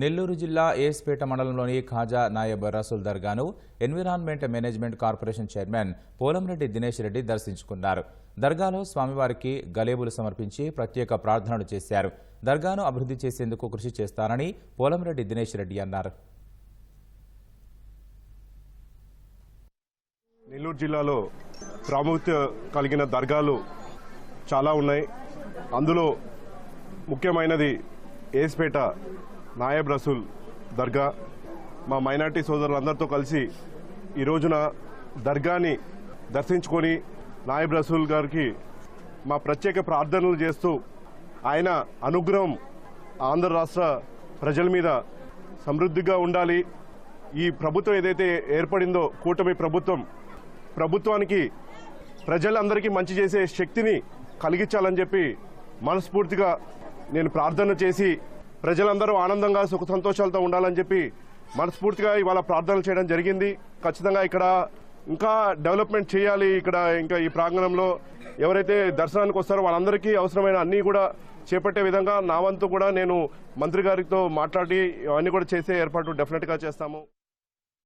నెల్లూరు జిల్లా ఏస్పేట మండలంలోని Khaja Nayab Rasool దర్గాను environment management corporation chairman Polamreddy Dinesh Reddy దర్శించుకున్నారు. దర్గాలో స్వామివారికి గలేబులు సమర్పించి ప్రత్యేక ప్రార్థనలు చేశారు. దర్గాను అభివృద్ధి చేసేందుకు కృషి చేస్తానని పోలంరెడ్డి దినేష్ రెడ్డి అన్నారు. నెల్లూరు జిల్లాలో ప్రాముఖ్యత కలిగిన దర్గాలు చాలా ఉన్నాయి. అందులో ముఖ్యమైనది ఏస్పేట నాయబ్ రసూల్ దర్గా మా మైనార్టీ సోదరులందరితో కలిసి ఈ రోజున దర్గాని దర్శించుకొని నాయబ్ రసూల్ గారికి మా ప్రత్యేక ప్రార్థనలు చేస్తూ ఆయన అనుగ్రహం ఆంధ్ర రాష్ట్ర ప్రజల మీద సమృద్ధిగా ఉండాలి. ఈ ప్రభుత్వం ఏదైతే ఏర్పడిందో కూటమి ప్రభుత్వం ప్రభుత్వానికి ప్రజలందరికీ మంచి చేసే శక్తిని కలిగించాలని చెప్పి మనస్ఫూర్తిగా నేను ప్రార్థన చేసి ప్రజలందరూ ఆనందంగా సుఖ సంతోషాలతో ఉండాలని చెప్పి మనస్ఫూర్తిగా ఇవాళ ప్రార్థనలు చేయడం జరిగింది. ఖచ్చితంగా ఇక్కడ ఇంకా డెవలప్మెంట్ చేయాలి ఇక్కడ ఇంకా ఈ ప్రాంగణంలో. ఎవరైతే దర్శనానికి వస్తారో వాళ్ళందరికీ అవసరమైన అన్నీ కూడా చేపట్టే విధంగా నా వంతు కూడా నేను మంత్రి గారితో మాట్లాడి అవన్నీ కూడా చేసే ఏర్పాటు డెఫినెట్గా చేస్తాము.